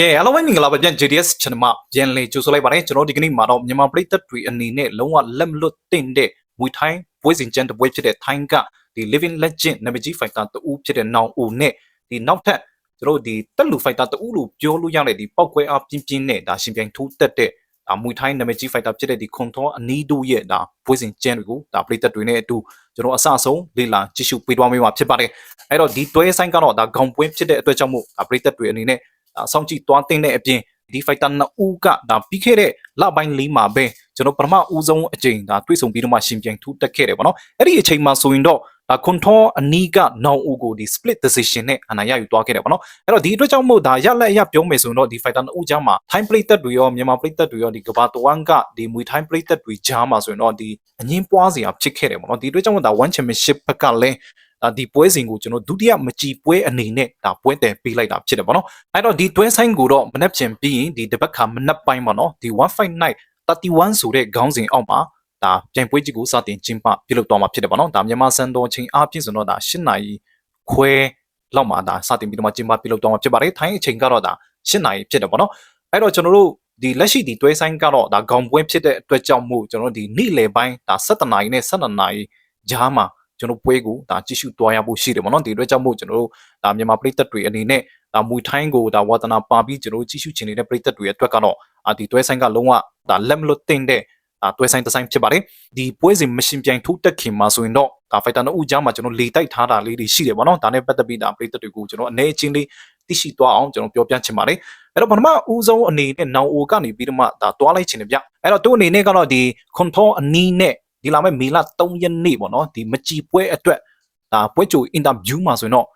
ကဲအားလုံးပဲမင်္ဂလာပါပြန် JDS channel မှာပြန်လည်ကြိုဆိုလိုက်ပါတယ်ကျွန်တော်ဒီကနေ့မှာတော့မြန်မာပြည်သက်တွေအနေနဲ့လုံးဝလက်မလွတ်တင်တဲ့မွေထိုင်းပွဲစဉ်ကျန်တဲ့ပွဲဖြစ်တဲ့ထိုင်းကဒီ living legend နာမည်ကြီး fighter တူဖြစ်တဲ့နောင်အိုနဲ့ဒီနောက်ထပ်ကျွန်တော်တို့ဒီတက်လူ fighter တူလို့ပြောလို့ရတဲ့ဒီပောက်ကွဲအားပြင်းပြင်းနဲ့ဒါရှင်ပြိုင်ထိုးတက်တဲ့ဒါမွေထိုင်းနာမည်ကြီး fighter ဖြစ်တဲ့ဒီခွန်ထောအနီးတို့ရဲ့ဒါပွဲစဉ်ကျန်တွေကိုဒါပြည်သက်တွေနဲ့အတူကျွန်တော်အဆအဆုံးလေ့လာကြည့်ရှုပေးသွားမယ့်မှာဖြစ်ပါတယ်အဲ့တော့ဒီတွဲဆိုင်ကတော့ဒါခေါင်ပွဲဖြစ်တဲ့အတွက်ကြောင့်မို့ဒါပြည်သက်တွေအနေနဲ့ဒါ စောင့်ကြည့်သွားတင်တဲ့အပြင်ဒီ fighter နှစ်ဦးကဒါပြီးခဲ့တဲ့လပိုင်းလေးမှာပဲကျွန်တော်ပထမဦးဆုံးအကြိမ်ဒါတွေ့ဆုံပြီးတော့မှရှင်ပြိုင်ထူးတက်ခဲ့တယ်ပေါ့နော်အဲ့ဒီအချိန်မှာဆိုရင်တော့ဒါခွန်ထောအနီးကနောင်ဦးကိုဒီ split decision နဲ့အနိုင်ရယူသွားခဲ့တယ်ပေါ့နော်အဲ့တော့ဒီအတွက်ကြောင့်မို့ဒါရလက်အရပြောမယ်ဆိုရင်တော့ဒီ fighter နှစ်ဦးကြားမှာ time play တက်တွေရောမြန်မာ play တက်တွေရောဒီကဘာတဝမ်ကဒီမွေ time play တက်တွေကြားမှာဆိုရင်တော့ဒီအငင်းပွားစရာဖြစ်ခဲ့တယ်ပေါ့နော်ဒီအတွက်ကြောင့်မို့ဒါ one championship ဘက်ကလည်း ဒါဒီပွဲစဉ်ကိုကျွန်တော်ဒုတိယမကြည်ပွဲအနေနဲ့ဒါပွဲတယ်ပေးလိုက်တာဖြစ်တယ်ဗောနော်အဲ့တော့ဒီတွဲဆိုင်ကိုတော့မနှက်ချင်ပြီးရင်ဒီတစ်ပတ်ခါမနှက်ပိုင်းဗောနော်ဒီ1 fight night 31ဆိုတဲ့ခေါင်းစဉ်အောက်မှာဒါပြန်ပွဲကြီးကိုစတင်ကျင်းပပြုလုပ်တော့မှာဖြစ်တယ်ဗောနော်ဒါမြန်မာစံတော်ချိန်အားဖြင့်ဆိုတော့ဒါ8နာရီခွဲလောက်မှာဒါစတင်ပြီးတော့မှကျင်းပပြုလုပ်တော့မှာဖြစ်ပါတယ်ထိုင်းအချိန်ကတော့ဒါ8နာရီဖြစ်တယ်ဗောနော်အဲ့တော့ကျွန်တော်တို့ဒီလက်ရှိဒီတွဲဆိုင်ကတော့ဒါခေါင်းပွဲဖြစ်တဲ့အတွက်ကြောင့်မို့ကျွန်တော်တို့ဒီနေ့လယ်ပိုင်းဒါ7နာရီနဲ့12နာရီကြားမှာ ကျွန်တော်ပွဲကိုဒါကြည့်ရှုသွားရဖို့ရှိတယ်ပေါ့နော်ဒီအတွက်ကြောင့်မို့ကျွန်တော်တို့ဒါမြန်မာပြည်သက်တွေအနေနဲ့ဒါမူထိုင်းကိုဒါဝါသနာပါပြီးကျွန်တော်တို့ကြည့်ရှုချင်နေတဲ့ပြည်သက်တွေအတွက်ကတော့အာဒီတွဲဆိုင်ကလုံးဝဒါလက်မလွတ်တင်တဲ့ဒါတွဲဆိုင်တစ်ဆိုင်ဖြစ်ပါတယ်ဒီပွဲစဉ်မရှင်ပြိုင်ထိုးတက်ခင်မှာဆိုရင်တော့ဒါဖိုက်တာနှစ်ဦးကြားမှာကျွန်တော်လေတိုက်ထားတာလေးတွေရှိတယ်ပေါ့နော်ဒါနဲ့ပတ်သက်ပြီးဒါပြည်သက်တွေကိုကျွန်တော်အနေချင်းလေးသိရှိသွားအောင်ကျွန်တော်ပြောပြချင်ပါတယ်အဲ့တော့ပထမဦးဆုံးအနေနဲ့နောင်အိုကနေပြီးတော့မှဒါတွားလိုက်ချင်တယ်ဗျအဲ့တော့သူ့အနေနဲ့ကတော့ဒီခွန်ထောအနီးနဲ့ ဒီလာမဲ့မေလ3ရက်နေ့ပေါ့နော်ဒီမကြည်ပွဲအတွက်ဒါပွဲကြိုအင်တာဗျူးမှာဆိုရင်တော့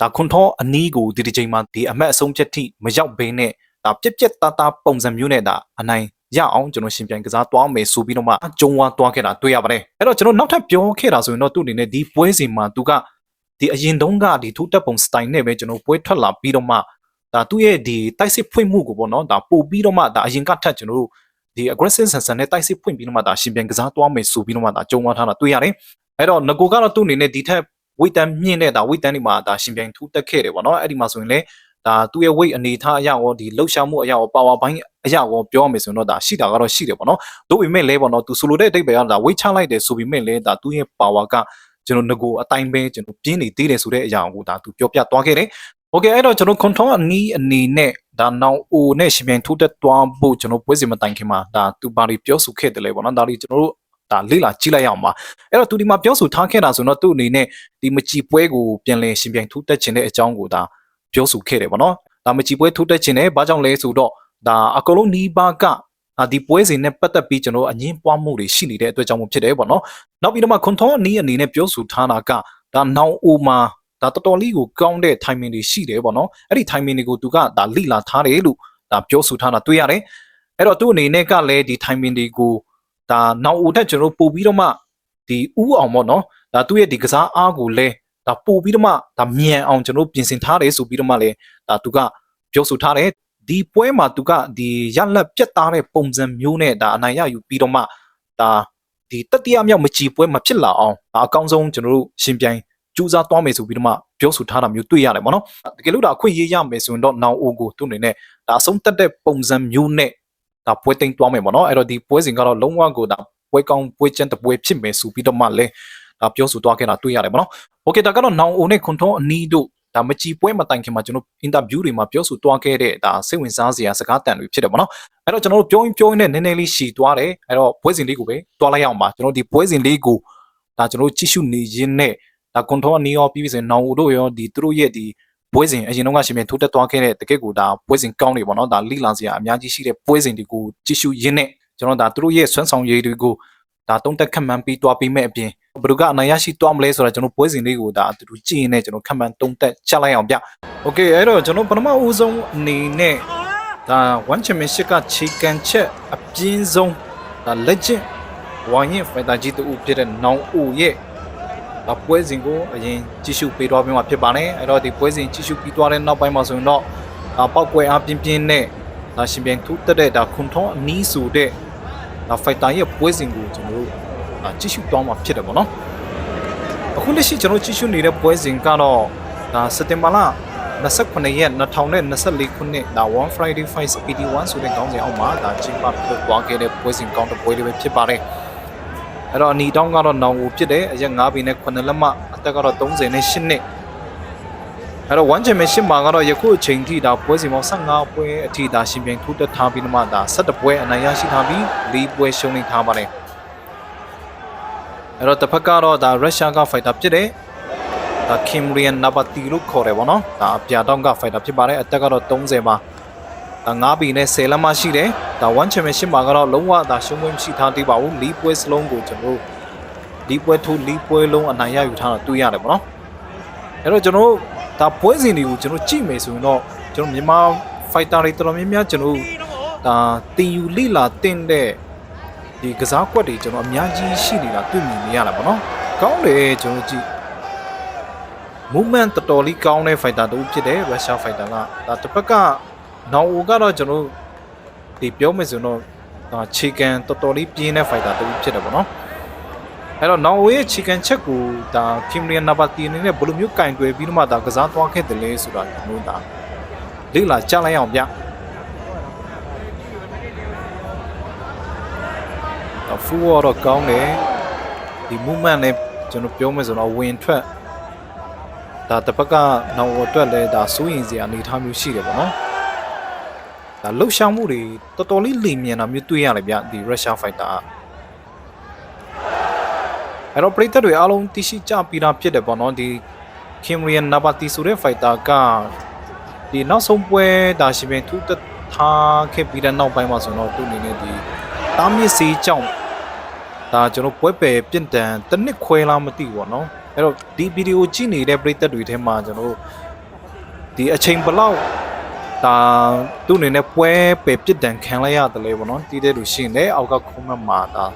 ဒါခွန်ထောအနီးကိုဒီဒီချိန်မှာဒီအမတ်အဆုံးဖြတ်ထိမရောက်ဘဲနဲ့ဒါပြက်ပြက်သားသားပုံစံမျိုးနဲ့ဒါအနိုင်ရအောင်ကျွန်တော်ရှင်ပြိုင်ကစားသွားမယ်ဆိုပြီးတော့မှကြုံဝါသွားခဲ့တာတွေ့ရပါတယ်အဲ့တော့ကျွန်တော်နောက်ထပ်ပြောခဲ့တာဆိုရင်တော့သူ့အနေနဲ့ဒီပွဲစဉ်မှာသူကဒီအရင်တုန်းကဒီထူးတက်ပုံစတိုင်နဲ့ပဲကျွန်တော်ပွဲထွက်လာပြီးတော့မှဒါသူ့ရဲ့ဒီတိုက်စစ်ဖွင့်မှုကိုပေါ့နော်ဒါပို့ပြီးတော့မှဒါအရင်ကထက်ကျွန်တော်တို့ဒီ aggressive ဆန်ဆန်နဲ့တိုက်စစ်ဖွင့်ပြီးတော့မှဒါရှင်ပြန်ကစားသွားမယ်ဆိုပြီးတော့မှဒါကြုံဝါထားတာတွေ့ရတယ်။အဲ့တော့ငကိုကတော့သူ့အနေနဲ့ဒီထက်ဝိတ်တန်မြင့်တဲ့ဒါဝိတ်တန်ဒီမှာဒါရှင်ပြန်ထူးတက်ခဲ့တယ်ပေါ့နော်။အဲ့ဒီမှာဆိုရင်လေဒါသူ့ရဲ့ weight အနေထားအရာရောဒီလှုပ်ရှားမှုအရာရော power ဘိုင်းအရာရောပြောရမယ်ဆိုရင်တော့ဒါရှိတာကတော့ရှိတယ်ပေါ့နော်။တို့ပေမဲ့လဲပေါ့နော်သူဆိုလိုတဲ့အတိတ်ပဲကဒါ weight ချလိုက်တယ်ဆိုပေမဲ့လဲဒါသူ့ရဲ့ power ကကျွန်တော်ငကိုအတိုင်းပဲကျွန်တော်ပြင်းနေသေးတယ်ဆိုတဲ့အရာကိုဒါသူပြောပြသွားခဲ့တယ်။ Okay အဲ့တော့ကျွန်တော် control အနီးအနေနဲ့ဒါနောင်အိုနဲ့ရှင်ပြန်ထိုးတက်သွားဖို့ကျွန်တော်ပွဲစီမတိုင်ခင်မှာဒါသူပါရီပြောဆိုခဲ့တယ်လေပေါ့နော်ဒါလေးကျွန်တော်တို့ဒါလေ့လာကြည့်လိုက်ရအောင်ပါအဲ့တော့သူဒီမှာပြောဆိုထားခဲ့တာဆိုတော့သူ့အနေနဲ့ဒီမကြည်ပွဲကိုပြန်လည်ရှင်ပြန်ထိုးတက်ခြင်းတဲ့အကြောင်းကိုဒါပြောဆိုခဲ့တယ်ပေါ့နော်ဒါမကြည်ပွဲထိုးတက်ခြင်းနဲ့ဘာကြောင့်လဲဆိုတော့ဒါအကုန်လုံးနီးပါးကအာဒီပွဲစဉ်နဲ့ပတ်သက်ပြီးကျွန်တော်အငင်းပွားမှုတွေရှိနေတဲ့အတွက်ကြောင့်မို့ဖြစ်တယ်ပေါ့နော်နောက်ပြီးတော့မှခွန်ထောအနီးအနေနဲ့ပြောဆိုထားတာကဒါနောင်အိုမှာ ဒါတော်တော်လေးကိုကောင်းတဲ့ timing တွေရှိတယ်ပေါ့နော်အဲ့ဒီ timing တွေကိုသူကဒါလိလာထားတယ်လို့ဒါပြောဆိုထားတာတွေ့ရတယ်အဲ့တော့သူ့အနေနဲ့ကလည်းဒီ timing တွေကိုဒါနောက်ဦးထက်ကျွန်တော်ပို့ပြီးတော့မှဒီဥအောင်ပေါ့နော်ဒါသူ့ရဲ့ဒီကစားအားကိုလည်းဒါပို့ပြီးတော့မှဒါမြန်အောင်ကျွန်တော်ပြင်ဆင်ထားတယ်ဆိုပြီးတော့မှလည်းဒါသူကပြောဆိုထားတယ်ဒီပွဲမှာသူကဒီရလက်ပြတ်သားတဲ့ပုံစံမျိုးနဲ့ဒါအနိုင်ရယူပြီးတော့မှဒါဒီတတိယမြောက်မကြည်ပွဲမဖြစ်လာအောင်ဒါအကောင်းဆုံးကျွန်တော်တို့ရှင်ပြိုင် ကြိုးစားသွားမယ်ဆိုပြီးတော့မှပြောဆိုထားတာမျိုးတွေ့ရတယ်ပေါ့နော်တကယ်လို့ဒါအခွင့်အရေးရမယ်ဆိုရင်တော့နောင်အိုကိုသူ့အနေနဲ့ဒါအဆုံးတက်တဲ့ပုံစံမျိုးနဲ့ဒါပွဲသိမ်းသွားမယ်ပေါ့နော်အဲ့တော့ဒီပွဲစဉ်ကတော့လုံးဝကိုဒါပွဲကောင်းပွဲကျန်းတပွဲဖြစ်မယ်ဆိုပြီးတော့မှလည်းဒါပြောဆိုသွားခဲ့တာတွေ့ရတယ်ပေါ့နော်โอเคဒါကတော့နောင်အိုနဲ့ခွန်ထုံးအနီးတို့ဒါမကြည်ပွဲမတိုင်ခင်မှာကျွန်တော်အင်တာဗျူးတွေမှာပြောဆိုသွားခဲ့တဲ့ဒါစိတ်ဝင်စားစရာစကားတန်တွေဖြစ်တယ်ပေါ့နော်အဲ့တော့ကျွန်တော်တို့ပြောရင်ပြောရင်နဲ့နည်းနည်းလေးရှည်သွားတယ်အဲ့တော့ပွဲစဉ်လေးကိုပဲတွားလိုက်ရအောင်ပါကျွန်တော်ဒီပွဲစဉ်လေးကိုဒါကျွန်တော်ကြည့်ရှုနေရင်းနဲ့ ဒါကွန်ထောနီရောပြီးပြီဆိုရင်နောင်ဦးတို့ရောဒီသူတို့ရဲ့ဒီပွဲစဉ်အရင်တော့ကရှင်ပြန်ထိုးတက်သွားခဲ့တဲ့တကယ့်ကိုဒါပွဲစဉ်ကောင်းနေပေါ့နော်ဒါလိလာစရာအများကြီးရှိတဲ့ပွဲစဉ်တွေကိုကြည့်ရှုရင်းနဲ့ကျွန်တော်ဒါသူတို့ရဲ့ဆွမ်းဆောင်ရည်တွေကိုဒါတုံးတက်ခတ်မှန်းပြီးတွားပြီးမဲ့အပြင်ဘယ်သူကအနိုင်ရရှိသွားမလဲဆိုတာကျွန်တော်ပွဲစဉ်လေးကိုဒါသူတို့ကြည့်ရင်းနဲ့ကျွန်တော်ခတ်မှန်းတုံးတက်ချလိုက်အောင်ဗျ။ Okay အဲ့တော့ကျွန်တော်ပထမဦးဆုံးအနေနဲ့ဒါ one championship ကခြေကန်ချက်အပြင်းဆုံးဒါ legend ဝိုင်းရင် fighter ကြီးတူဖြစ်တဲ့နောင်အိုရဲ့ဒါ ပွဲစဉ်ကိုအရင်ကြည့်ရှုပေးသွားပြီးမှဖြစ်ပါတယ်အဲ့တော့ဒီပွဲစဉ်ကြည့်ရှုပြီးသွားတဲ့နောက်ပိုင်းမှာဆိုရင်တော့ဒါပောက်ကွယ်အားပြင်းပြင်းနဲ့ဒါရှင်ပြန်ထူးတက်တဲ့ဒါခွန်ထုံးအနီးဆိုတဲ့ဒါဖိုက်တာရဲ့ပွဲစဉ်ကိုကျွန်တော်တို့ဒါကြည့်ရှုသွားမှာဖြစ်တယ်ပေါ့နော်အခုလက်ရှိကျွန်တော်ကြည့်ရှုနေတဲ့ပွဲစဉ်ကတော့ဒါစက်တင်ဘာလ29ရက်2024ခုနှစ်ဒါ One Friday Fight PD1 ဆိုတဲ့ခေါင်းစဉ်အောက်မှာဒါကျင်းပပြုတ်သွားခဲ့တဲ့ပွဲစဉ်ကောင်းတစ်ပွဲလေးပဲဖြစ်ပါတယ် အဲ့တော့အနီတောင်းကတော့နောင်ဦးဖြစ်တယ်အရက်9ဘီနဲ့9လက်မအသက်ကတော့30နဲ့8နှစ်အဲ့တော့ One Championship မှာကတော့ယခုအချိန်ထိဒါပွဲစဉ်ပေါင်း15ပွဲအထိဒါရှင်ပြိုင်ထူးတက်ထားပြီးမှဒါ17ပွဲအနိုင်ရရှိထားပြီး4ပွဲရှုံးနေထားပါတယ်အဲ့တော့တစ်ဖက်ကတော့ဒါရုရှားကဖိုက်တာဖြစ်တယ်ဒါကင်မရီယန်နာဘာတီလို့ခေါ်တယ်ဗောနော်ဒါအပြာတောင်းကဖိုက်တာဖြစ်ပါတယ်အသက်ကတော့30ပါဒါ 9ဘီနဲ့10လက်မရှိတယ်ဒါ1 championship မှာကတော့လုံးဝဒါရှုံးပွဲမရှိထားသေးပါဘူးလီပွဲစလုံးကိုကျွန်တော်တို့လီပွဲထိုးလီပွဲလုံးအနိုင်ရယူထားတာတွေ့ရတယ်ဗောနော်အဲ့တော့ကျွန်တော်တို့ဒါပွဲစဉ်တွေကိုကျွန်တော်ကြည့်မယ်ဆိုရင်တော့ကျွန်တော်မြန်မာ fighter တွေတော်တော်များများကျွန်တော်တို့ဒါတင်ယူလိလာတင်တဲ့ဒီကစားကွက်တွေကျွန်တော်အများကြီးရှိနေတာတွေ့မြင်နေရတာဗောနော်ကောင်းတယ်ကျွန်တော်ကြည့် movement တော်တော်လေးကောင်းတဲ့ fighter တူဖြစ်တယ် Russia fighter ကဒါတစ်ဖက်က နောင်အိုကတော့ကျွန်တော်ဒီပြောမယ်ဆိုတော့ဒါခြေကန်တော်တော်လေးပြင်းတဲ့ fighter တူဖြစ်တယ်ပေါ့နော်အဲ့တော့နောင်အိုရဲ့ခြေကန်ချက်ကိုဒါ Kimrian Nabati အနေနဲ့ဘယ်လိုမျိုးကင်တွယ်ပြီးတော့မှဒါကစားသွားခဲ့တယ်လဲဆိုတာကျွန်တော်ဒါလေ့လာကြားလိုက်အောင်ဗျဒါ full တော့ကောင်းတယ်ဒီ movement နဲ့ကျွန်တော်ပြောမယ်ဆိုတော့ဝင်ထွက်ဒါတစ်ဖက်ကနောင်ဝအတွက်လဲဒါစိုးရင်စရာအနေထားမျိုးရှိတယ်ပေါ့နော် ဒါလှုပ်ရှားမှုတွေတော်တော်လေးလင်မြန်တာမျိုးတွေ့ရတယ်ဗျဒီ Russia Fighter ကအဲ့တော့ပရိသတ်တွေအားလုံးသိရှိကြပြီးသားဖြစ်တယ်ပေါ့နော်ဒီ Kimrian Nabati ဆိုတဲ့ fighter ကဒီနောက်ဆုံးပွဲဒါရှင်ပင်ထူးတထားခဲ့ပြီးတဲ့နောက်ပိုင်းမှာဆိုတော့သူ့အနေနဲ့ဒီတားမြစ်စီကြောင့်ဒါကျွန်တော်ပွဲပယ်ပြင့်တန်တစ်နှစ်ခွဲလားမသိဘူးပေါ့နော်အဲ့တော့ဒီဗီဒီယိုကြည့်နေတဲ့ပရိသတ်တွေထဲမှာကျွန်တော်တို့ဒီအချိန်ဘလောက် ဒါသူ့အနေနဲ့ပွဲပဲပြစ်ဒဏ်ခံလိုက်ရတယ်လေပေါ့နော်တီးတဲ့လူရှိရင်လည်းအောက်ကခုံးမမှာဒါ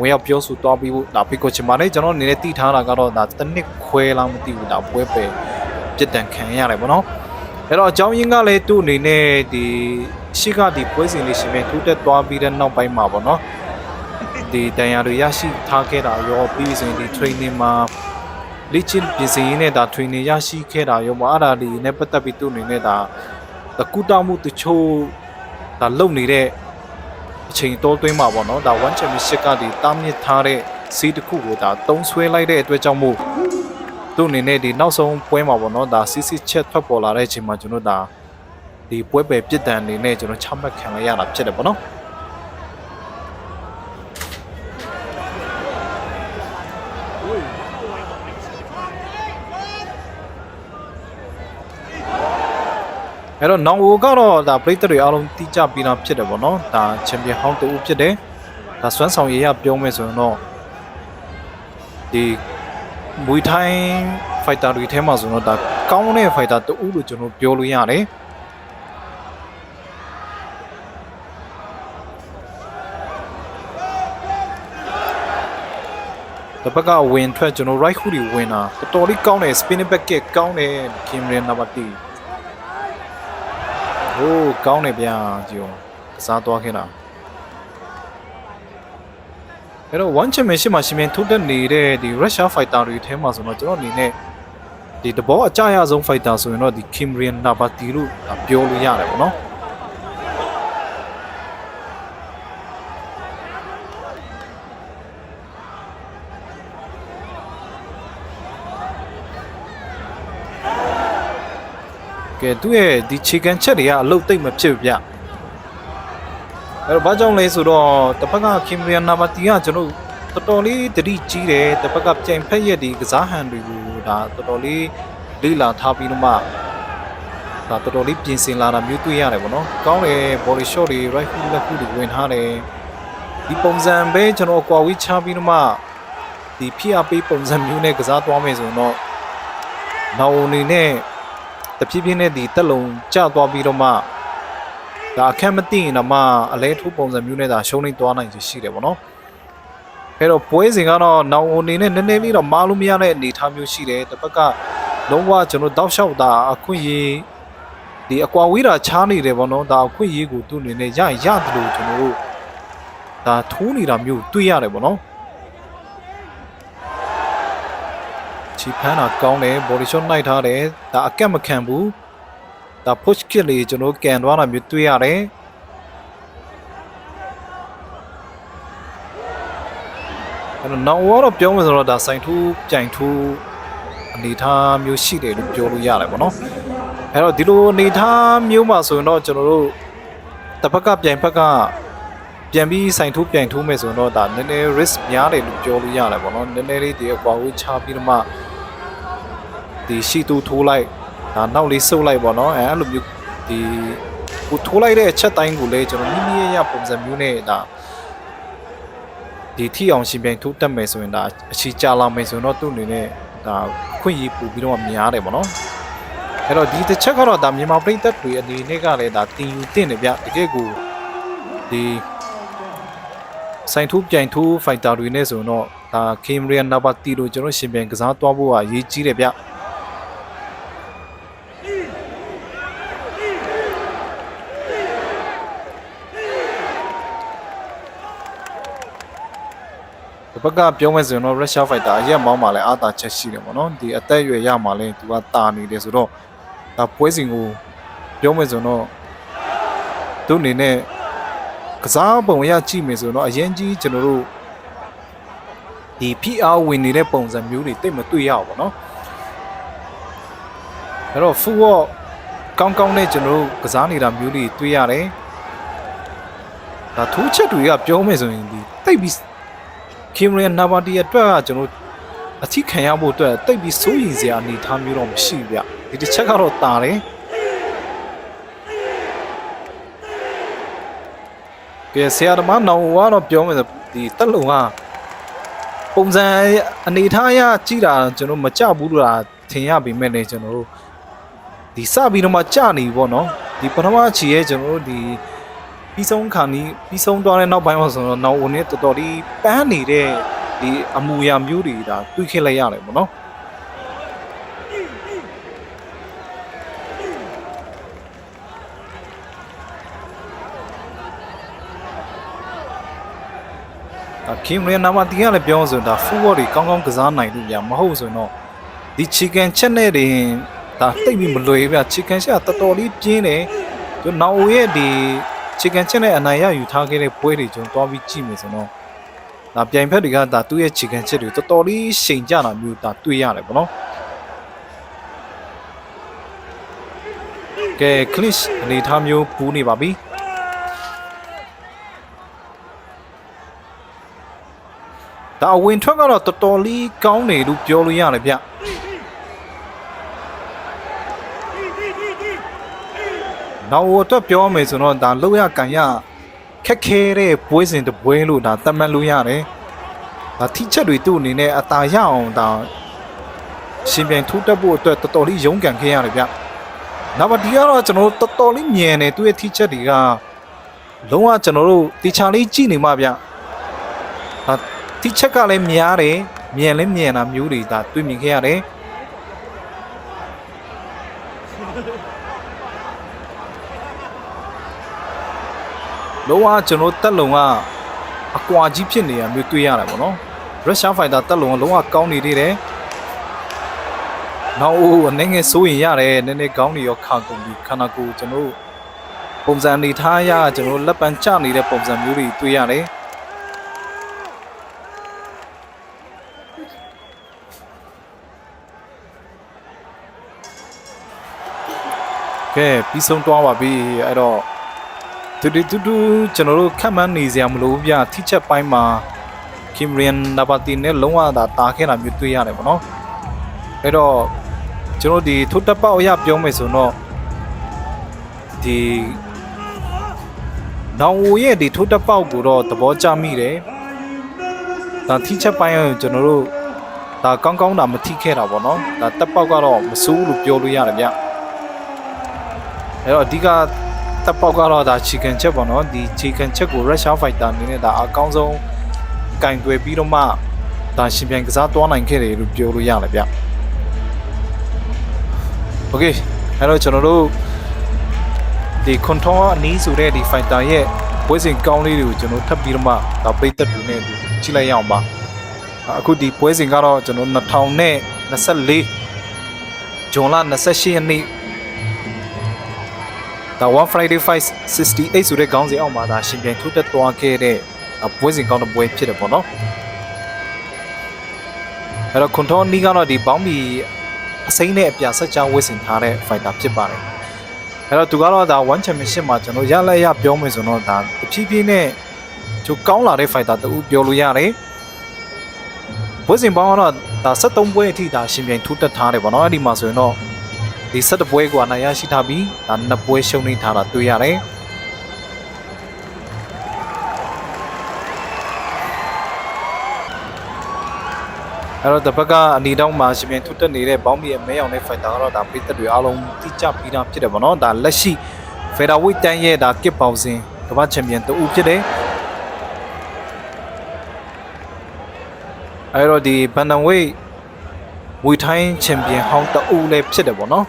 ဝင်ရောက်ပြောဆိုသွားပြီးဖို့ဒါဖိတ်ကိုချင်ပါတယ်ကျွန်တော်အနေနဲ့တီးထားတာကတော့ဒါတစ်နှစ်ခွဲလားမသိဘူးဒါပွဲပဲပြစ်ဒဏ်ခံရတယ်ပေါ့နော်အဲ့တော့အကြောင်းရင်းကလည်းသူ့အနေနဲ့ဒီရှိကဒီပွဲစဉ်လေးရှင်ပဲထိုးတက်သွားပြီးတဲ့နောက်ပိုင်းမှာပေါ့နော်ဒီတန်ရာတွေရရှိထားခဲ့တာရောပြီးဆိုရင်ဒီ training မှာလေ့ကျင့်ပြင်ဆင်ရေးနဲ့ဒါ training ရရှိခဲ့တာရောမအဲ့ဒါဒီနဲ့ပတ်သက်ပြီးသူ့အနေနဲ့ဒါတ ကူတောက်မှုတချို့ဒါလုံနေတဲ့အချိန်တိုးသွင်းမှာပေါ့နော်ဒါ one championship ကဒီတားမြစ်ထားတဲ့စီးတစ်ခုကိုဒါတုံးဆွဲလိုက်တဲ့အတွက်ကြောင့်မို့သူ့အနေနဲ့ဒီနောက်ဆုံးပွဲမှာပေါ့နော်ဒါစစ်စစ်ချက်ထွက်ပေါ်လာတဲ့အချိန်မှာကျွန်တော်ဒါဒီပွဲပယ်ပြစ်ဒဏ်အနေနဲ့ကျွန်တော်ချမှတ်ခံလိုက်ရတာဖြစ်တယ်ပေါ့နော် အဲ့တော့နောင်ဝကတော့ဒါပရိသတ်တွေအားလုံးတိကျပြီးသားဖြစ်တယ်ဗောနော်ဒါချန်ပီယံဟောင်းတူဖြစ်တယ်ဒါစွမ်းဆောင်ရည်ရပြောမယ်ဆိုရင်တော့ဒီမွေထိုင်းဖိုက်တာတွေထဲမှာဆိုတော့ဒါကောင်းတဲ့ဖိုက်တာတူလို့ကျွန်တော်ပြောလို့ရတယ်တပတ်ကဝင်ထွက်ကျွန်တော် right hook တွေဝင်တာတော်တော်လေးကောင်းတယ် spinning back kick ကောင်းတယ် Kimren Nabati ဟိုးကောင်းတယ်ဗျာကြည့်အောင်ကစားသွားခဲ့တာအဲ့တော့ one championship မှာရှင်မြန်ထုတ်တက်နေတဲ့ဒီ Russia fighter တွေထဲမှာဆိုတော့ကျွန်တော်အနေနဲ့ဒီတဘောအကြရဆုံး fighter ဆိုရင်တော့ဒီ Kimrian Nabati လို့ပြောလို့ရတယ်ပေါ့နော် ကဲသူ့ရဲ့ဒီခြေကန်ချက်တွေကအလုတ်သိမ့်မဖြစ်ဘူးဗျအဲ့တော့ဘာကြောင့်လဲဆိုတော့တစ်ဖက်က Kimrian Nabati ကကျွန်တော်တော်တော်လေးတတိကြီးတယ်တစ်ဖက်ကပြိုင်ဖက်ရဲ့ဒီကစားဟန်တွေကိုဒါတော်တော်လေးလေ့လာထားပြီးတော့မှဒါတော်တော်လေးပြင်ဆင်လာတာမျိုးတွေ့ရတယ်ပေါ့နော်ကောင်းတယ် body shot တွေ right hook လက်ခုတွေဝင်ထားတယ်ဒီပုံစံပဲကျွန်တော်ကွာဝေးချပြီးတော့မှဒီဖိအားပေးပုံစံမျိုးနဲ့ကစားသွားမယ်ဆိုတော့နောက်အနေနဲ့ တဖြည်းဖြည်းနဲ့ဒီတက်လုံးကျသွားပြီးတော့မှဒါအခက်မသိရင်တော့မှအလဲထိုးပုံစံမျိုးနဲ့ဒါရှုံးနေသွားနိုင်ချေရှိတယ်ပေါ့နော်အဲ့တော့ပွဲစဉ်ကတော့နောင်အနေနဲ့နည်းနည်းလေးတော့မာလို့မရတဲ့အနေအထားမျိုးရှိတယ်တစ်ဖက်ကလုံးဝကျွန်တော်တောက်လျှောက်တာအခွင့်အရေးဒီအကွာဝေးတာချားနေတယ်ပေါ့နော်ဒါအခွင့်အရေးကိုသူ့အနေနဲ့ရရတယ်လို့ကျွန်တော်တို့ဒါထိုးနေတာမျိုးတွေ့ရတယ်ပေါ့နော် ချီဖမ်းတာကောင်းတယ် body shot နိုင်ထားတယ်ဒါအကက်မခံဘူးဒါ push kick လေးကျွန်တော်ကန်သွားတာမျိုးတွေ့ရတယ်အဲ့တော့နောက်တော့ပြောမှဆိုတော့ဒါဆိုင်ထူးကြိုင်ထူးအနေထားမျိုးရှိတယ်လို့ပြောလို့ရတယ်ပေါ့နော်အဲ့တော့ဒီလိုအနေထားမျိုးမှာဆိုရင်တော့ကျွန်တော်တို့တစ်ဖက်ကပြိုင်ဖက်ကပြန်ပြီးဆိုင်ထူးပြိုင်ထူးမယ်ဆိုရင်တော့ဒါနည်းနည်း risk များတယ်လို့ပြောလို့ရတယ်ပေါ့နော်နည်းနည်းလေးဒီအကွာဝေးချပြီးတော့မှ ဒီရှိတူထိုးလိုက်ဒါနောက်လေးဆုပ်လိုက်ပေါ့နော်အဲအဲ့လိုမျိုးဒီကိုထိုးလိုက်တဲ့အချက်တိုင်းကိုလည်းကျွန်တော်မိမိရရပုံစံမျိုးနဲ့ဒါဒီထီအောင်ရှင်ပြိုင်ထိုးတက်မယ်ဆိုရင်ဒါအချီကြလာမယ်ဆိုရင်တော့သူ့အနေနဲ့ဒါခွင့်ရပူပြီးတော့များတယ်ပေါ့နော်အဲ့တော့ဒီတစ်ချက်ကတော့ဒါမြန်မာပြည်သက်တွေအနေနဲ့ကလည်းဒါတင်ယူတင်တယ်ဗျတကယ်ကိုဒီဆိုင်ထူးပြိုင်ထူးဖိုက်တာတွေနဲ့ဆိုရင်တော့ဒါကင်မရီယန်နံပါတ်တီလို့ကျွန်တော်ရှင်ပြိုင်ကစားသွားဖို့ကအရေးကြီးတယ်ဗျ ဘက်ကပြောမယ်ဆိုရင်တော့ Russia Fighter အရက်မောင်းမှာလည်းအာသာချက်ရှိတယ်ပေါ့နော်ဒီအသက်အရွယ်ရမှာလည်းသူကတာနေတယ်ဆိုတော့ဒါပွဲစဉ်ကိုပြောမယ်ဆိုရင်တော့သူ့အနေနဲ့ကစားပုံအရကြည့်မယ်ဆိုရင်တော့အရင်ကြီးကျွန်တော်တို့ဒီ PR ဝင်နေတဲ့ပုံစံမျိုးတွေတိတ်မတွေ့ရဘူးပေါ့နော်အဲ့တော့ full walk ကောင်းကောင်းနဲ့ကျွန်တော်တို့ကစားနေတာမျိုးတွေတွေ့ရတယ်ဒါထူးချက်တွေကပြောမယ်ဆိုရင်ဒီတိတ်ပြီး ကင်မရာနာဘာတီအတွက်ကကျွန်တော်အချိခံရဖို့အတွက်တိတ်ပြီးစိုးရိမ်စရာအနေအထားမျိုးတော့မရှိဘူးဗျဒီတစ်ချက်ကတော့တာတယ်ကဲဆရာသမားနောင်ဝါတော့ပြောမယ်ဆိုဒီတက်လုံကပုံစံအနေအထားအရကြည့်တာကျွန်တော်မကြဘူးလို့လားထင်ရပေမဲ့လည်းကျွန်တော်တို့ဒီစပြီးတော့မှကြနေပြီပေါ့နော်ဒီပထမချီရဲ့ကျွန်တော်တို့ဒီ ပြီးဆုံးခါနီးပြီးဆုံးသွားတဲ့နောက်ပိုင်းမှာဆိုတော့နောက်ဝင်နေတော်တော်လေးပန်းနေတဲ့ဒီအမူအရာမျိုးတွေဒါတွေးခက်လိုက်ရတယ်ပေါ့နော်အခင်းရနာမတီးရလည်းပြောဆိုရင်ဒါ forward တွေကောင်းကောင်းကစားနိုင်လို့ပြမဟုတ်ဆိုရင်တော့ဒီ chicken ချက်နဲ့တင်ဒါတိတ်ပြီးမလွယ်ဘူးဗျ chicken ချက်ကတော်တော်လေးပြင်းတယ်ကျွန်တော်နောက် ရဲ့ဒီ chicken ချက်နဲ့အနိုင်ရယူထားခဲ့တဲ့ပွဲတွေကျွန်တော်တွားပြီးကြည့်မယ်ဆိုတော့ဒါပြိုင်ဖက်တွေကဒါသူ့ရဲ့ chicken ချက်တွေတော်တော်လေးရှိန်ကြတာမျိုးဒါတွေ့ရတယ်ပေါ့နော်ကဲ clish အနေထားမျိုးပူးနေပါပြီဒါအဝင်ထွက်ကတော့တော်တော်လေးကောင်းတယ်လို့ပြောလို့ရတယ်ဗျ နောက်အတွက်ပြောမယ်ဆိုတော့ဒါလောက်ရကန်ရခက်ခဲတဲ့ပွဲစဉ်တစ်ပွဲလို့ဒါသတ်မှတ်လို့ရတယ်ဒါထိချက်တွေသူ့အနေနဲ့အตาရအောင်ဒါရှင်ပြန်ထိုးတက်ဖို့အတွက်တော်တော်လေးရုန်းကန်ခဲ့ရတယ်ဗျနောက်ပါဒီကတော့ကျွန်တော်တို့တော်တော်လေးမြင်တယ်သူ့ရဲ့ထိချက်တွေကလုံးဝကျွန်တော်တို့တေချာလေးကြည့်နေမှဗျဒါထိချက်ကလည်းများတယ်မြင်လည်းမြင်တာမျိုးတွေဒါတွေ့မြင်ခဲ့ရတယ် လုံးဝကျွန်တော်တက်လုံကအကွာကြီးဖြစ်နေရမျိုးတွေ့ရတယ်ပေါ့နော် Russian Fighter တက်လုံကလုံးဝကောင်းနေသေးတယ်နောက်အနေငယ်စိုးရင်ရတယ်နည်းနည်းကောင်းနေရောခါကုန်ပြီခန္ဓာကိုယ်ကျွန်တော်ပုံစံအနေထားရကျွန်တော်လက်ပံကျနေတဲ့ပုံစံမျိုးတွေတွေ့ရတယ်ကဲပြီးဆုံးသွားပါပြီအဲ့တော့ တူတူတူတူကျွန်တော်တို့ခက်မှန်းနေစရာမလိုဘူးဗျထိချက်ပိုင်းမှာကင်မရီယန်နာဘာတီနဲ့လုံးဝသာတာခဲ့တာမျိုးတွေ့ရတယ်ပေါ့နော်အဲ့တော့ကျွန်တော်ဒီထိုးတက်ပေါက်အရပြောမယ်ဆိုတော့ဒီနောင်ဝရဲ့ဒီထိုးတက်ပေါက်ကိုတော့သဘောကျမိတယ်ဒါထိချက်ပိုင်းကိုကျွန်တော်တို့ဒါကောင်းကောင်းတာမထိခဲ့တာပေါ့နော်ဒါတက်ပေါက်ကတော့မစိုးဘူးလို့ပြောလို့ရတယ်ဗျအဲ့တော့အဓိက တပ်ပေါက်ကတော့ဒါ chicken ချက်ပေါ့နော်ဒီ chicken ချက်ကို Russia Fighter အနေနဲ့ဒါအကောင်းဆုံးကင်တွယ်ပြီးတော့မှဒါရှင်ပြန်ကစားသွားနိုင်ခဲ့တယ်လို့ပြောလို့ရတယ်ဗျ Okay အဲ့တော့ကျွန်တော်တို့ဒီ control အနည်းဆိုတဲ့ဒီ fighter ရဲ့ဝဲစဉ်ကောင်းလေးတွေကိုကျွန်တော်ထပ်ပြီးတော့မှဒါပိတ်သက်တူနဲ့ကြည့်လိုက်ရအောင်ပါအခုဒီပွဲစဉ်ကတော့ကျွန်တော်2024ဂျွန်လ28ရက်နေ့ ဒါ One Friday 568ဆိုတဲ့ခေါင်းစဉ်အောက်မှာဒါရှင်ပြိုင်ထိုးတက်သွားခဲ့တဲ့ဒါပွဲစဉ်ကောင်းတဲ့ပွဲဖြစ်တယ်ပေါ့နော်အဲ့တော့ခွန်ထောနီကတော့ဒီဘောင်းဘီအစိမ့်နဲ့အပြဆက်ချဝစ်စင်ထားတဲ့ fighter ဖြစ်ပါတယ်အဲ့တော့သူကတော့ဒါ one championship မှာကျွန်တော်ရလက်ရပြောမယ်ဆိုတော့ဒါတဖြည်းဖြည်းနဲ့သူကောင်းလာတဲ့ fighter တူပြောလို့ရတယ်ပွဲစဉ်ပေါင်းကတော့ဒါ73ပွဲအထိဒါရှင်ပြိုင်ထိုးတက်ထားတယ်ပေါ့နော်အဲ့ဒီမှာဆိုရင်တော့ ဒီ7ပွဲကွာနိုင်ရရှိထားပြီးဒါ2ပွဲရှုံးနေထားတာတွေ့ရတယ်အဲ့တော့တစ်ဖက်ကအနီတောင်းမှာရှင်ပြိုင်ထိုးတက်နေတဲ့ဘောင်းမီရဲ့မဲအောင်တဲ့ fighter ကတော့ဒါပိသက်တွေအားလုံးတိကျပြီးသားဖြစ်တယ်ပေါ့နော်ဒါလက်ရှိ featherweight တန်းရဲ့ဒါကစ်ပေါင်စင်ကမ္ဘာချန်ပီယံတူဖြစ်တယ်အဲ့တော့ဒီဘန်နန်ဝိတ်ဝီထိုင်းချန်ပီယံဟောင်းတူလည်းဖြစ်တယ်ပေါ့နော်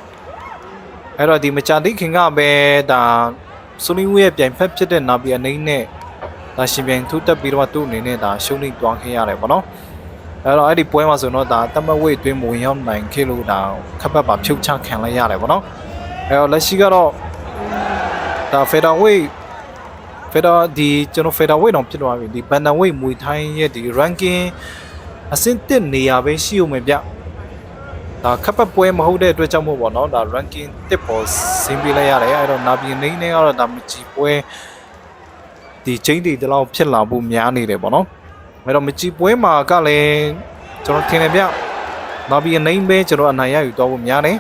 အဲ့တော့ဒီမချာတိခင်ကပဲဒါဆိုနီဝီရဲ့ပြိုင်ဖက်ဖြစ်တဲ့နာဘီအနေနဲ့ဒါရှင်ပြိုင်ထူးတက်ပြီးတော့သူ့အနေနဲ့ဒါရှုံးနေတွားခဲ့ရတယ်ပေါ့နော်အဲ့တော့အဲ့ဒီပွဲမှာဆိုတော့ဒါတမဝိတ်အတွင်းမဝင်ရောက်နိုင်ခဲ့လို့ဒါခပ်ပတ်ပါဖြုတ်ချခံလိုက်ရတယ်ပေါ့နော်အဲ့တော့လက်ရှိကတော့ဒါဖေဒါဝိတ်ဖေဒါဒီကျွန်တော်ဖေဒါဝိတ်တော့ဖြစ်သွားပြီဒီဘန်နန်ဝိတ်မွေထိုင်းရဲ့ဒီ ranking အဆင့်တစ်နေရာပဲရှိဦးမယ်ဗျ ဒါခပ်ပတ်ပွဲမဟုတ်တဲ့အတွက်ကြောင့်မို့ပေါ့နော်ဒါ ranking တစ်ပေါ်ဆင်းပေးလိုက်ရတယ်အဲ့တော့နာပြည်နေနေကတော့ဒါမကြည့်ပွဲဒီချင်းတွေဒီလောက်ဖြစ်လာဖို့များနေတယ်ပေါ့နော်အဲ့တော့မကြည့်ပွဲမှာကလည်းကျွန်တော်ထင်တယ်ဗျနာပြည်နေပဲကျွန်တော်အနိုင်ရယူတော့ဖို့များတယ်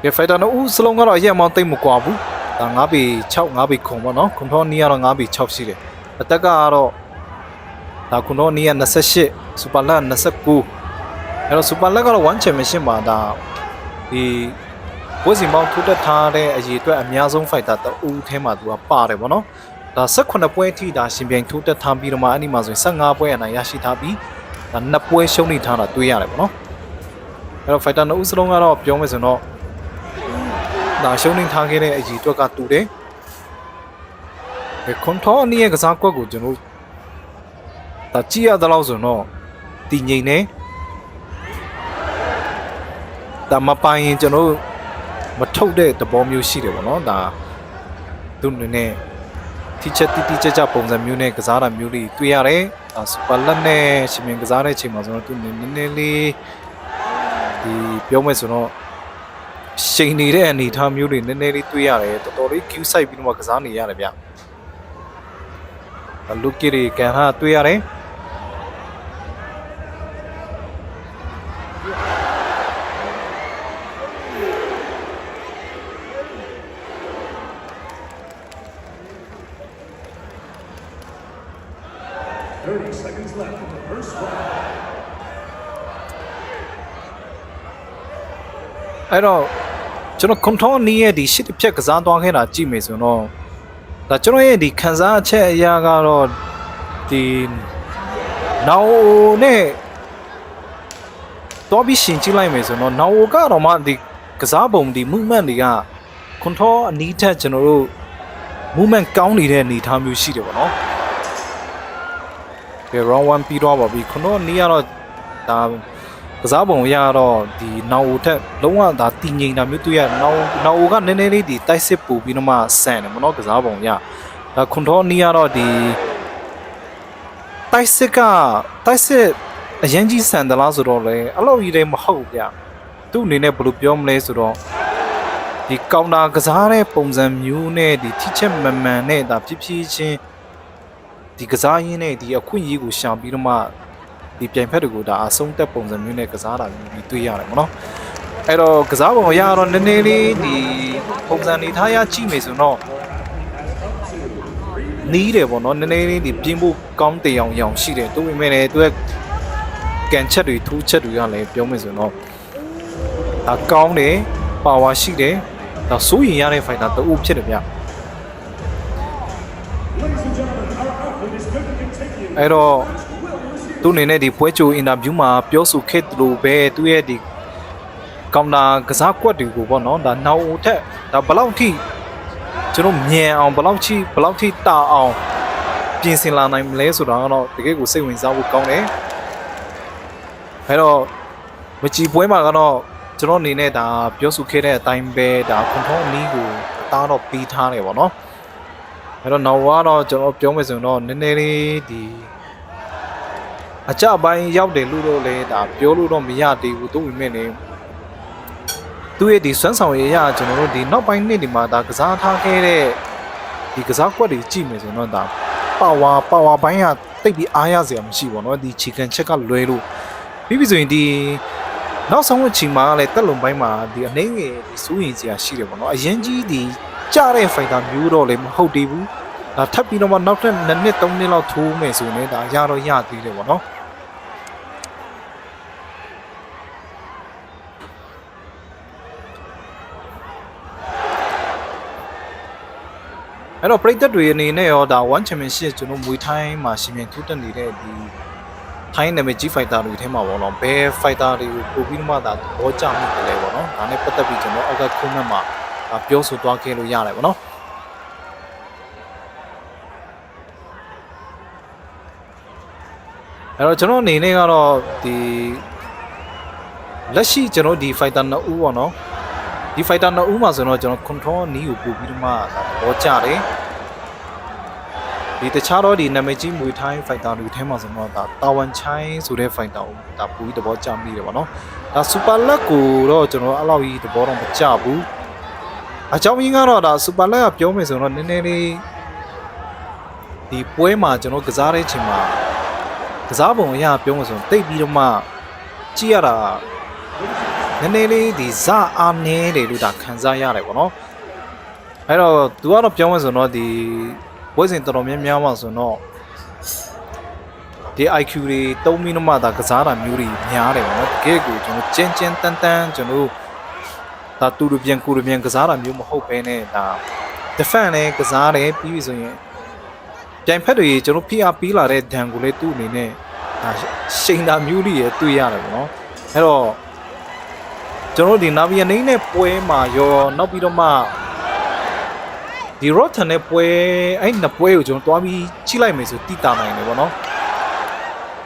ဒီဖိုက်တာနော်ဦးစလုံးကတော့အရက်မောင်းတိတ်မကွာဘူးဒါ9ပေ6 9ပေခုံပေါ့နော်ခွန်ထောနီကတော့9ပေ6ရှိတယ်အတက်ကတော့ဒါခုတော့နီးရ28စူပါလက်29 အဲ့တော့စူပါလက်ကတော့1 championship မှာဒါဒီဝက်စီမောင်းထိုးတက်ထားတဲ့အရေးအတွက်အများဆုံး fighter တအူးထဲမှာသူကပါတယ်ဗောနော်ဒါ18ပွဲအထိဒါရှင်ပြိုင်ထိုးတက်ထားပြီးတော့မှအဲ့ဒီမှာဆိုရင်15ပွဲအနိုင်ရရှိထားပြီးဒါ2ပွဲရှုံးနေထားတာတွေ့ရတယ်ဗောနော်အဲ့တော့ fighter နှစ်ဦးစလုံးကတော့ပြောမယ်ဆိုတော့ဒါရှုံးနေထားခဲ့တဲ့အရေးအတွက်ကတူတယ်ခွန်ထောအနည်းရဲ့ကစားကွက်ကိုကျွန်တော်ဒါကြည့်ရသလောက်ဆိုတော့တည်ငြိမ်နေ ဒါမပိုင်ရင်ကျွန်တော်မထုတ်တဲ့သဘောမျိုးရှိတယ်ပေါ့နော်ဒါသူအနေနဲ့တီချက်တီတီချက်ချက်ပုံစံမျိုးနဲ့ကစားတာမျိုးတွေတွေ့ရတယ်ဒါစူပါလက်နဲ့ရှင်မင်ကစားတဲ့အချိန်မှာဆိုတော့သူနည်းနည်းလေးဒီပြောမယ်ဆိုတော့ရှိန်နေတဲ့အနေအထားမျိုးတွေနည်းနည်းလေးတွေ့ရတယ်တော်တော်လေး queue site ပြီးတော့ကစားနေရတယ်ဗျလူကီရီကန်ဟာတွေ့ရတယ် 30 seconds left in the first round. အဲ့တော့ကျွန်တော်ကွန်ထရိုနီးရဲ့ဒီရှစ်တစ်ဖြက်ကစားသွားခဲ့တာကြည့်မယ်ဆိုတော့ဒါကျွန်တော်ရဲ့ဒီခံစားအချက်အရာကတော့ဒီနောက်နဲ့တော့ပြီးရှင်ကြည့်လိုက်မယ်ဆိုတော့နောက်ကတော့မှဒီကစားပုံဒီ movement တွေကကွန်ထရိုအနီးထက်ကျွန်တော်တို့ movement ကောင်းနေတဲ့အနေအထားမျိုးရှိတယ်ပေါ့နော်ကဲ round 1ပြီးတော့ပါပြီကွန်ထရိုနီးကတော့ဒါကစားပုံအရတော့ဒီနောက်ထက်လုံးဝဒါတည်ငြိမ်တာမျိုးတွေ့ရနောက်နောက်ကနည်းနည်းလေးဒီတိုက်စစ်ပူပြီးတော့မှဆန်တယ်မနော်ကစားပုံရဒါကွန်ထရိုနီးကတော့ဒီတိုက်စစ်ကတိုက်စစ်အရင်ကြီးဆန်တယ်လားဆိုတော့လေအဲ့လိုကြီးလည်းမဟုတ်ဗျသူ့အနေနဲ့ဘယ်လိုပြောမလဲဆိုတော့ဒီကောင်တာကစားတဲ့ပုံစံမျိုးနဲ့ဒီထိချက်မမှန်နဲ့ဒါဖြစ်ဖြစ်ချင်း ဒီကစားရင်းနဲ့ဒီအခွင့်အရေးကိုရှာပြီးတော့မှဒီပြိုင်ဖက်တွေကိုဒါအဆုံးတက်ပုံစံမျိုးနဲ့ကစားတာမျိုးပြီးတွေ့ရတယ်ပေါ့နော်အဲ့တော့ကစားပုံအရတော့နည်းနည်းလေးဒီပုံစံနေထားရကြည့်မယ်ဆိုတော့နီးတယ်ပေါ့နော်နည်းနည်းလေးဒီပြင်းဖို့ကောင်းတယ်အောင်ရောင်ရှိတယ်သူ့ပေမဲ့လည်းသူကကန်ချက်တွေထူးချက်တွေကလည်းပြောမယ်ဆိုတော့ဒါကောင်းတယ်ပါဝါရှိတယ်ဒါစိုးရင်ရတဲ့ fighter တူဖြစ်တယ်ဗျ အဲ့တော့သူအနေနဲ့ဒီပွဲကြိုအင်တာဗျူးမှာပြောဆိုခဲ့သလိုပဲသူရဲ့ဒီကောင်တာကစားကွက်တွေကိုပေါ့နော်ဒါနောက်ဦးထက်ဒါဘယ်လောက်ထိကျွန်တော်မြန်အောင်ဘယ်လောက်ထိဘယ်လောက်ထိတာအောင်ပြင်ဆင်လာနိုင်မလဲဆိုတာကတော့တကယ်ကိုစိတ်ဝင်စားဖို့ကောင်းတယ်အဲ့တော့မကြည်ပွဲမှာကတော့ကျွန်တော်အနေနဲ့ဒါပြောဆိုခဲ့တဲ့အတိုင်းပဲဒါခွန်ထုံးအနီးကိုအသားတော့ပြီးထားတယ်ပေါ့နော် အဲ့တော့နောက်ကတော့ကျွန်တော်ပြောမယ်ဆိုရင်တော့နည်းနည်းလေးဒီအကြပိုင်းရောက်တယ်လို့တော့လေဒါပြောလို့တော့မရသေးဘူးသူ့ဝင်မဲ့နေသူ့ရဲ့ဒီစွမ်းဆောင်ရည်အရကျွန်တော်တို့ဒီနောက်ပိုင်းနှစ်ဒီမှာဒါကစားထားခဲ့တဲ့ဒီကစားကွက်တွေကြည့်မယ်ဆိုတော့ဒါပါဝါပါဝါပိုင်းကတိတ်ပြီးအားရစရာမရှိပါတော့ဒီချီကန်ချက်ကလွဲလို့ပြီးပြီဆိုရင်ဒီနောက်ဆုံးအချိန်မှာလည်းတက်လုံပိုင်းမှာဒီအနေငယ်ဒီစိုးရင်စရာရှိတယ်ပေါ့နော်အရင်ကြီးဒီ ကြတဲ့ဖိုင်တာမျိုးတော့လည်းမဟုတ်သေးဘူးဒါထပ်ပြီးတော့မှနောက်ထပ်2နှစ်3နှစ်လောက်ထိုးမယ်ဆိုရင်ဒါရတော့ရသေးတယ်ပေါ့နော်အဲ့တော့ပရိသတ်တွေအနေနဲ့ရောဒါ1 championship ကျွန်တော်မွေထိုင်းမှာရှင်မြန်ထူးတက်နေတဲ့ဒီထိုင်းနာမည်ကြီး fighter တွေထဲမှာပေါ့နော်ဘယ် fighter တွေကိုပို့ပြီးမှဒါသဘောကျမိတယ်လဲပေါ့နော်ဒါနဲ့ပတ်သက်ပြီးကျွန်တော်အောက်က comment မှာဒါ ပြောဆိုသွားခဲ့လို့ရတယ်ပေါ့နော်အဲ့တော့ကျွန်တော်အနေနဲ့ကတော့ဒီလက်ရှိကျွန်တော်ဒီ fighter နှစ်ဦးပေါ့နော်ဒီ fighter နှစ်ဦးမှာဆိုတော့ကျွန်တော် control နီးကိုပို့ပြီးတော့မှဒါသဘောကျတယ်ဒီတခြားတော့ဒီနာမည်ကြီးမွေထိုင်း fighter တွေထဲမှာဆိုတော့ဒါတာဝန်ချိုင်းဆိုတဲ့ fighter ကိုဒါပို့ပြီးသဘောကျမိတယ်ပေါ့နော်ဒါ super luck ကိုတော့ကျွန်တော်အဲ့လောက်ကြီးသဘောတော့မကျဘူး အကြောင်းရင်းကတော့ဒါ super luck ကပြောမယ်ဆိုတော့နည်းနည်းလေးဒီပွဲမှာကျွန်တော်ကစားတဲ့ချိန်မှာကစားပုံအရပြောမယ်ဆိုရင်တိတ်ပြီးတော့မှကြည့်ရတာနည်းနည်းလေးဒီဇအားနည်းတယ်လို့ဒါခံစားရတယ်ပေါ့နော်အဲ့တော့သူကတော့ပြောမှဆိုတော့ဒီဘွဲစဉ်တော်တော်များများမှဆိုတော့ဒီ IQ တွေတုံးပြီးတော့မှဒါကစားတာမျိုးတွေများတယ်ပေါ့နော်တကယ်ကိုကျွန်တော်ကျန်းကျန်းတန်းတန်းကျွန်တော် ဒါတူတူပြန်ကိုတူပြန်ကစားတာမျိုးမဟုတ်ဘဲနဲ့ဒါ defend လည်းကစားတယ်ပြီးပြီဆိုရင်ပြိုင်ဖက်တွေကျွန်တော်ဖိအားပေးလာတဲ့ဒဏ်ကိုလည်းသူ့အနေနဲ့ဒါရှိန်တာမျိုးတွေရတွေ့ရတယ်ပေါ့နော်အဲ့တော့ကျွန်တော်တို့ဒီနာဗီယနိနဲ့ပွဲမှာရောနောက်ပြီးတော့မှဒီ Rotten နဲ့ပွဲအဲ့နှစ်ပွဲကိုကျွန်တော်တွားပြီးချိလိုက်မယ်ဆိုတိတာနိုင်တယ်ဗောနော်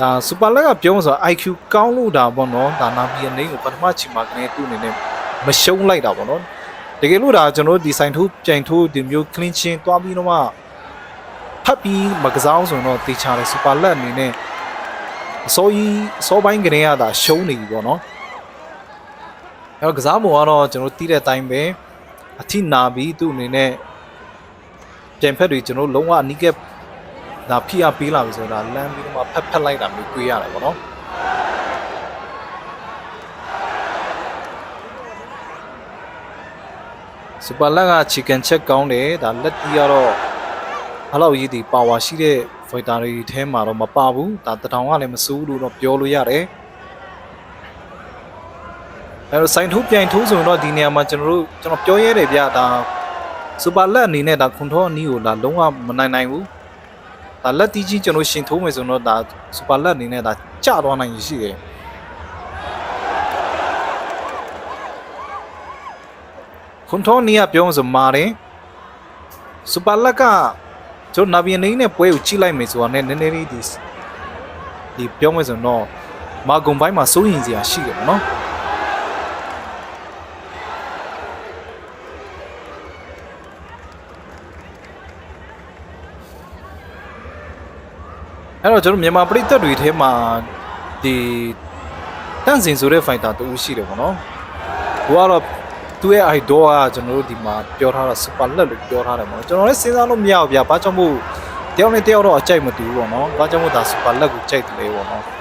ဒါ Super Leg ကပြောမှဆို IQ ကောင်းလို့ဒါဗောနော်ဒါနာဗီယနိကိုပထမချိန်မှာကနေသူ့အနေနဲ့ မရှုံးလိုက်တာဗောနော်တကယ်လို့ဒါကျွန်တော်တို့ဒီဆိုင်ထိုးကြိမ်ထိုးဒီမျိုး clean chin တွားပြီးတော့မှဖတ်ပြီးမကစားအောင်ဆိုတော့တေချာတယ် Super Leg အနေနဲ့အစိုးကြီးအစိုးပိုင်းကနေရတာရှုံးနေပြီဗောနော်အဲ့တော့ကစားပုံကတော့ကျွန်တော်တီးတဲ့အတိုင်းပဲအထိနာပြီးသူ့အနေနဲ့ပြန်ဖက်တွေကျွန်တော်လုံးဝအနီးကပ်ဒါဖိအားပေးလာပြီဆိုတာလမ်းပြီးတော့မှဖက်ဖက်လိုက်တာမျိုးတွေ့ရတယ်ပေါ့နော် စူပါလက်ကချီကန်ချက်ကောင်းတယ်ဒါလက်တီးကတော့အဲ့လောက်ကြီးဒီပါဝါရှိတဲ့ဖိုက်တာတွေထဲမှာတော့မပါဘူးဒါတထောင်ကလည်းမစိုးလို့တော့ပြောလို့ရတယ်အဲတော့စိုင်ထိုးပြိုင်ထိုးဆိုရင်တော့ဒီနေရာမှာကျွန်တော်တို့ကျွန်တော်ပြောရဲတယ်ဗျဒါစူပါလက်အနေနဲ့ဒါခွန်ထောအနီးကိုဒါလုံးဝမနိုင်နိုင်ဘူးဒါလက်တီးကြီးကျွန်တော်ရှင်ထိုးမယ်ဆိုတော့ဒါစူပါလက်အနေနဲ့ဒါကျသွားနိုင်ရရှိတယ် ခွန်ထောနီးကပြောမှဆိုမာတယ်စူပါလက်ကကျွန်တော်နာဗီယန်နေနဲ့ပွဲကိုကြည့်လိုက်မယ်ဆိုတာနဲ့နည်းနည်းလေးဒီဒီပြောမယ်ဆိုတော့မာဂုံပိုင်းမှာစိုးရင်စရာရှိတယ်ပေါ့နော်အဲ့တော့ကျွန်တော်မြန်မာပြည်သက်တွေထဲမှာဒီတန့်စင်ဆိုတဲ့ fighter တူရှိတယ်ပေါ့နော်။သူကတော့ သူ့ရဲ့ idol ကကျွန်တော်တို့ဒီမှာပြောထားတာ super လက်လို့ပြောထားတယ်ပေါ့နော်။ကျွန်တော်လည်းစဉ်းစားလို့မရဘူးဗျာ။ဘာကြောင့်မို့တယောက်နဲ့တယောက်တော့အကြိုက်မတူဘူးပေါ့နော်။ဘာကြောင့်မို့ဒါ super လက်ကိုကြိုက်တယ်လေပေါ့နော်။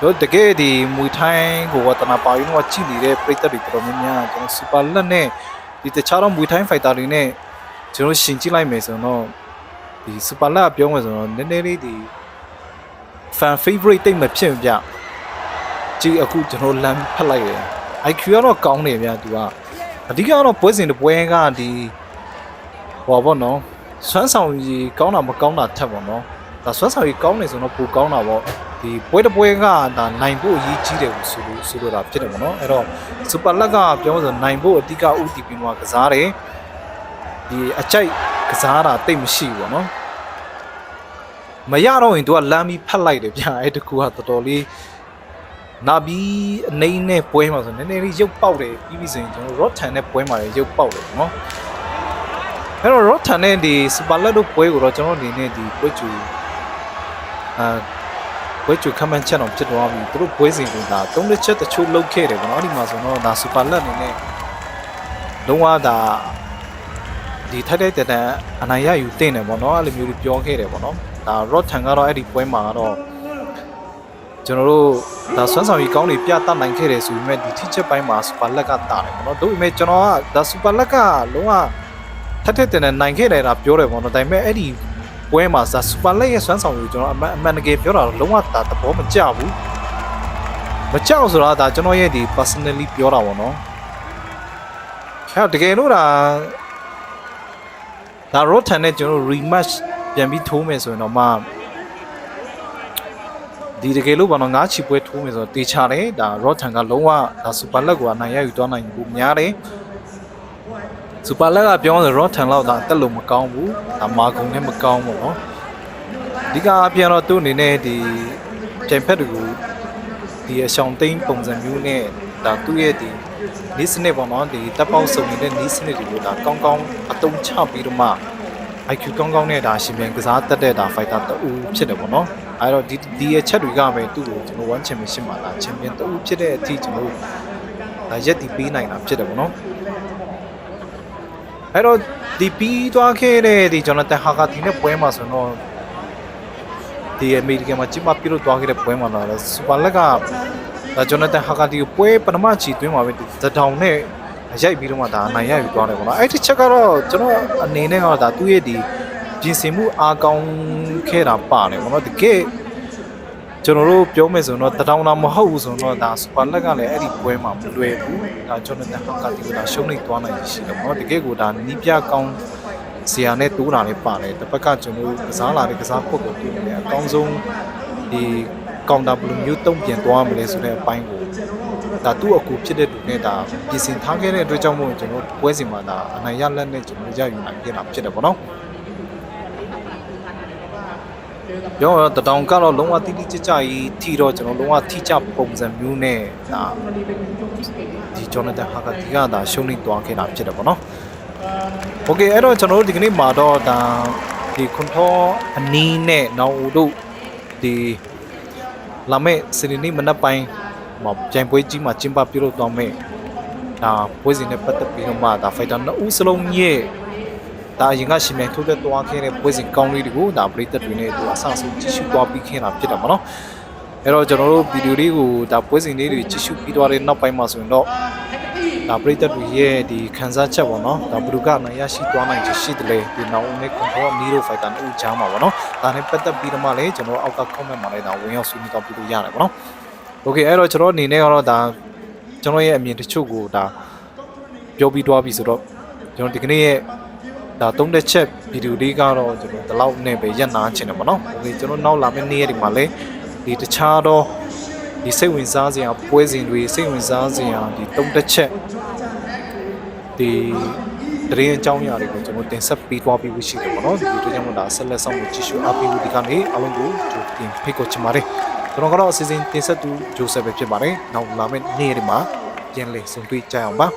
တို့တကယ်ဒီမွေထိုင်းကိုဝတနာပါရင်တော့ကြည့်နေတဲ့ပြည်သက်တွေတော်တော်များများကျွန်တော် super လက်နဲ့ဒီတခြားတော့မွေထိုင်း fighter တွေနဲ့ကျွန်တော်ရှင်ကြည့်လိုက်မယ်ဆိုတော့ဒီ super lab ပြောမှဆိုတော့နည်းနည်းလေးဒီ fan favorite တိတ်မဖြစ်ဘူးဗျကြည့်အခုကျွန်တော်လမ်းဖက်လိုက်တယ် IQ ကတော့ကောင်းတယ်ဗျသူကအဓိကတော့ပွဲစဉ်တစ်ပွဲကဒီဟောပေါ့နော်စွမ်းဆောင်ရည်ကောင်းတာမကောင်းတာထက်ပေါ့နော်ဒါစွမ်းဆောင်ရည်ကောင်းနေဆိုတော့ပိုကောင်းတာပေါ့ဒီပွဲတစ်ပွဲကဒါနိုင်ဖို့အရေးကြီးတယ်ဆိုလို့ဆိုလိုတာဖြစ်တယ်ပေါ့နော်အဲ့တော့ super lab ကပြောမှဆိုနိုင်ဖို့အဓိကဥတီပြီးမှကစားတယ်ဒီအကြိုက်ကစားတာတိတ်မရှိဘူးပေါ့နော်မရတော့ရင် तू ကလမ်းပြီးဖက်လိုက်တယ်ဗျာအဲ့တကူကတော်တော်လေး နာပြီးအနေနဲ့ပွဲမှာဆိုနည်းနည်းလေးရုပ်ပေါက်တယ်ပြီးပြီဆိုရင်ကျွန်တော် Rotan နဲ့ပွဲမှာလည်းရုပ်ပေါက်တယ်နော်အဲ့တော့ Rotan နဲ့ဒီ Super Let တို့ပွဲကိုတော့ကျွန်တော်အနေနဲ့ဒီပွဲချူအာပွဲချူ comment ချက်တော့ဖြစ်သွားပြီသူတို့ပွဲစဉ်ကဒါသုံးလက်ချက်တချို့လုတ်ခဲ့တယ်ဗောနော်အဲ့ဒီမှာဆိုတော့ဒါ Super Let အနေနဲ့လုံးဝဒါဒီထိုက်ထိုက်တန်တန်အနိုင်ရယူတင်တယ်ဗောနော်အဲ့လိုမျိုးတွေပြောခဲ့တယ်ဗောနော်ဒါ Rotan ကတော့အဲ့ဒီပွဲမှာကတော့ ကျွန်တော်တို့ဒါဆွမ်းဆောင်ရည်ကောင်းတွေပြတတ်နိုင်ခဲ့တယ်ဆိုပေမဲ့ဒီထိချက်ပိုင်းမှာစူပါလက်ကတာတယ်ပေါ့နော်တို့ပေမဲ့ကျွန်တော်ကဒါစူပါလက်ကလုံးဝထက်ထက်တန်တန်နိုင်ခဲ့တယ်ဒါပြောတယ်ပေါ့နော်ဒါပေမဲ့အဲ့ဒီပွဲမှာဒါစူပါလက်ရဲ့ဆွမ်းဆောင်ရည်ကျွန်တော်အမှန်အမှန်တကယ်ပြောတာတော့လုံးဝဒါသဘောမကျဘူးမကြောက်ဆိုတာဒါကျွန်တော်ရဲ့ဒီ personally ပြောတာပေါ့နော်အဲ့တကယ်လို့ဒါဒါ rotan နဲ့ကျွန်တော် rematch ပြန်ပြီးထိုးမယ်ဆိုရင်တော့မှ ဒီတကယ်လို့ဘာလို့ငါးချီပွဲထိုးမယ်ဆိုတော့တေချာတယ်ဒါ Rotan ကလုံးဝဒါ Super Leg ကိုအနိုင်ရယူသွားနိုင်ဘူးများတယ် Super Leg ကပြောလို့ Rotan လောက်ဒါတက်လို့မကောင်းဘူးဒါမာကုံနဲ့မကောင်းဘူးเนาะအဓိကအပြန်တော့သူ့အနေနဲ့ဒီပြန်ဖက်တူကိုဒီအရှောင်းသိန်းပုံစံမျိုးနဲ့ဒါသူ့ရဲ့ဒီနီးစနစ်ပေါ့နော်ဒီတပ်ပေါင်းစုံနေတဲ့နီးစနစ်တွေကိုဒါကောင်းကောင်းအသုံးချပြီးတော့မှ IQ ကောင်းကောင်းနဲ့ဒါရှင်ပြန်ကစားတတ်တဲ့ဒါ fighter တူဖြစ်တယ်ပေါ့နော်အဲတော့ဒီဒီရဲ့ချက်တွေကပဲသူ့ကိုကျွန်တော် one championship မှာဒါ champion တူဖြစ်တဲ့အထိကျွန်တော်ဒါရက်တီပေးနိုင်တာဖြစ်တယ်ပေါ့နော်အဲတော့ဒီပြီးသွားခဲ့တဲ့ဒီ Jonathan Hakati နဲ့ပွဲမှာဆိုတော့ဒီအမေရိကန်မှာကျင်းပပြုလုပ်သွားခဲ့တဲ့ပွဲမှာတော့ super leg ကဒါ Jonathan Hakati ကိုပွဲပထမချီသွင်းမှာပဲဒီသတောင်နဲ့ ရိုက်ပြီးတော့မှဒါအနိုင်ရယူသွားတယ်ပေါ့နော်အဲ့ဒီချက်ကတော့ကျွန်တော်အနေနဲ့ကတော့ဒါသူ့ရဲ့ဒီပြင်ဆင်မှုအားကောင်းခဲ့တာပါတယ်ပေါ့နော်တကယ်ကျွန်တော်တို့ပြောမယ်ဆိုတော့တတောင်တာမဟုတ်ဘူးဆိုတော့ဒါ super leg ကလည်းအဲ့ဒီပွဲမှာမလွယ်ဘူးဒါ Jonathan Hakati ကဒါရှုံးနေသွားနိုင်ရှိတယ်ပေါ့နော်တကယ်ကိုဒါနီးပြကောင်းဇီယာနဲ့တိုးတာလည်းပါတယ်တစ်ဖက်ကကျွန်တော်ကစားလာတဲ့ကစားဖို့ကိုတွေ့နေတယ်အကောင်းဆုံးဒီကောင်တာဘယ်လိုမျိုးတုံ့ပြန်သွားမလဲဆိုတဲ့အပိုင်းကို ဒါသူ့အကူဖြစ်တဲ့သူနဲ့ဒါပြင်ဆင်ထားခဲ့တဲ့အတွက်ကြောင့်မို့ကျွန်တော်ပွဲစဉ်မှာဒါအနိုင်ရလက်နဲ့ကျွန်တော်ရယူနိုင်ခဲ့တာဖြစ်တယ်ပေါ့နော်ပြောရတော့တောင်ကတော့လုံးဝတိတိကျကျကြီးထီတော့ကျွန်တော်လုံးဝထိကျပုံစံမျိုးနဲ့ဒါဒီဂျော်နသန်ဟာကဒီကဒါရှုံးနေသွားခဲ့တာဖြစ်တယ်ပေါ့နော်။ Okay အဲ့တော့ကျွန်တော်တို့ဒီကနေ့မှာတော့ဒါဒီခွန်ထောအနီးနဲ့နောင်ဦးတို့ဒီလာမယ့်စနေနေ့မနက်ပိုင်း မှာပြိုင်ပွဲကြီးမှာကျင်းပပြုလုပ်သွားမယ်ဒါပွဲစဉ်နဲ့ပတ်သက်ပြီးတော့မှဒါဖိုက်တာနှစ်ဦးစလုံးရဲ့ဒါအရင်ကရှင်မြန်ထိုးသက်သွားခဲ့တဲ့ပွဲစဉ်ကောင်းလေးတွေကိုဒါပရိသတ်တွေနဲ့သူအဆအဆုံးကြည့်ရှုသွားပြီးခင်တာဖြစ်တာပေါ့နော်အဲ့တော့ကျွန်တော်တို့ဗီဒီယိုလေးကိုဒါပွဲစဉ်လေးတွေကြည့်ရှုပြီးသွားတဲ့နောက်ပိုင်းမှာဆိုရင်တော့ဒါပရိသတ်တွေရဲ့ဒီခံစားချက်ပေါ့နော်ဒါဘလူကနိုင်ရရှိသွားနိုင်ချင်ရှိတယ်လေဒီနောက်ဦးနဲ့ကွန်ထရိုနီရိုဖိုက်တာနဲ့ဦးချားမှာပေါ့နော်ဒါနဲ့ပတ်သက်ပြီးတော့မှလည်းကျွန်တော်အောက်က comment မှာလည်းဒါဝင်ရောက်ဆွေးနွေးတော့ပြလို့ရတယ်ပေါ့နော် โอเคအဲ့တော့ကျွန်တော်အနေနဲ့ကတော့ဒါကျွန်တော်ရဲ့အမြင်တချို့ကိုဒါပြောပြီးသွားပြီဆိုတော့ကျွန်တော်ဒီကနေ့ရဲ့ဒါသုံးတဲ့ချက်ဗီဒီယိုလေးကတော့ကျွန်တော်ဒီလောက်နဲ့ပဲရပ်နာချင်တယ်ပေါ့နော်โอเคကျွန်တော်နောက်လာမယ့်နေ့ရက်ဒီမှာလည်းဒီတခြားတော့ဒီစိတ်ဝင်စားစရာပွဲစဉ်တွေစိတ်ဝင်စားစရာဒီသုံးတဲ့ချက် ဒီတရင်အကြောင်းအရာတွေကိုကျွန်တော်တင်ဆက်ပေးသွားပြီးရှိတယ်ပေါ့နော်ဒီတို့ကြောင့်မို့ဒါဆက်လက်ဆောင်မှုကြည့်ရှုအားပေးဖို့ဒီကနေ့အားလုံးကိုကြိုတင်ဖိတ်ခေါ်ချင်ပါတယ် ကျွန်တော်ကတော့အစီအစဉ်တင်ဆက်သူဂျိုဆက်ပဲဖြစ်ပါတယ်နောက်လာမယ့်နေ့တွေမှာပြန်လည်ဆုံတွေ့ကြအောင်ပါ